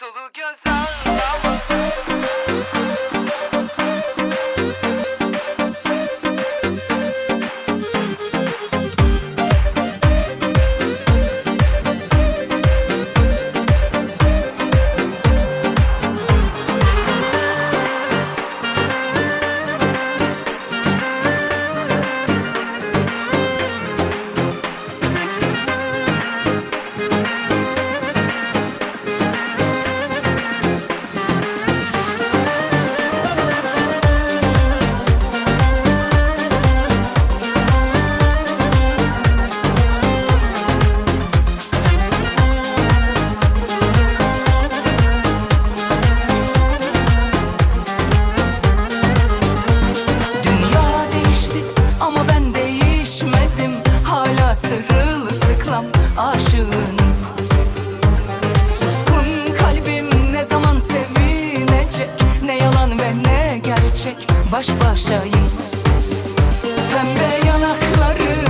Sulu göz ağlama baş başayım. Pembe yanaklarım